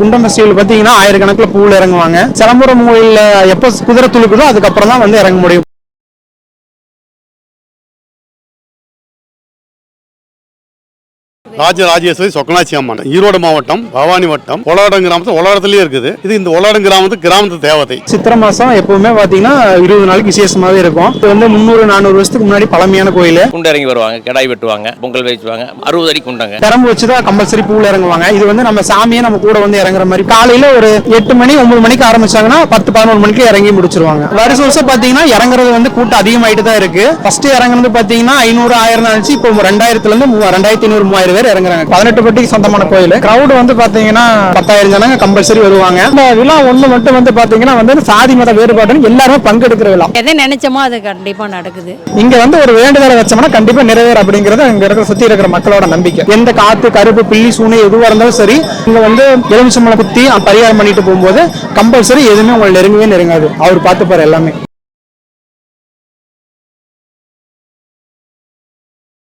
குண்டம் ஃபெஸ்டிவல் பார்த்தீங்கன்னா ஆயிரக்கணக்கில் பூவில் இறங்குவாங்க. சிலம்பரம் கோயிலில் எப்போ குதிரை துளுக்குதோ அதுக்கப்புறம் தான் வந்து இறங்க முடியும். ராஜராஜேஸ்வரி சொக்கனாச்சி அம்மன் ஈரோடு மாவட்டம் பவானி வட்டம் ஒலாடம் கிராமத்தில் ஒலாடத்துலயே இருக்குது. இது இந்த ஒலாடம் கிராமத்து கிராமத்து தேவதை. சித்திரை மாதம் எப்பவுமே பார்த்தீங்கன்னா இருபது நாளைக்கு விசேஷமாகவே இருக்கும். இது வந்து முந்நூறு நானூறு வருஷத்துக்கு முன்னாடி பழமையான கோயில். குண்டு இறங்கி வருவாங்க கிடாய் வெட்டுவாங்க பொங்கல் வச்சுவாங்க அறுபது அடி குண்டங்க. திறம்பு வச்சு தான் கம்பல்சரி பூவில் இறங்குவாங்க. இது வந்து நம்ம சாமியே நம்ம கூட வந்து இறங்குற மாதிரி. காலையில் ஒரு எட்டு மணி ஒன்பது மணிக்கு ஆரம்பிச்சாங்கன்னா பத்து பதினோரு மணிக்கு இறங்கி முடிச்சிருவாங்க. வருஷம் வருஷம் பார்த்தீங்கன்னா இறங்குறது வந்து கூட்டம் அதிகமாயிட்டு தான் இருக்கு. ஃபர்ஸ்ட் இறங்குறது பார்த்தீங்கன்னா ஐநூறு ஆயிரம் இருந்துச்சு. இப்போ ரெண்டாயிரத்துல இருந்து ரெண்டாயிரத்தி ஐநூறு மூவாயிரம் பேர் இறங்குறாங்க. பதினெட்டு பட்டிக்கு சொந்தமான கோயில். கிரௌடு வந்து பார்த்தீங்கன்னா பத்தாயிரம் ஜனங்க கம்பல்சரி வருவாங்க. இந்த விழா ஒன்று மட்டும் வந்து பார்த்தீங்கன்னா வந்து சாதி மத வேறுபாடுன்னு எல்லாருமே பங்கெடுக்கிற விழா. எதை நினைச்சோமோ அது கண்டிப்பா நடக்குது. இங்க வந்து ஒரு வேண்டுதலை வச்சோம்னா கண்டிப்பா நிறைவேறும் அப்படிங்கிறது இங்க இருக்கிற சுத்தி இருக்கிற மக்களோட நம்பிக்கை. எந்த காத்து கருப்பு பில்லி சூனி எதுவா இருந்தாலும் சரி இங்க வந்து எலுமிச்சம்பளம் குத்தி பரிகாரம் பண்ணிட்டு போகும்போது கம்பல்சரி எதுவுமே உங்களை நெருங்கவே நெருங்காது. அவர் பார்த்துப்பாரு எல்லாமே.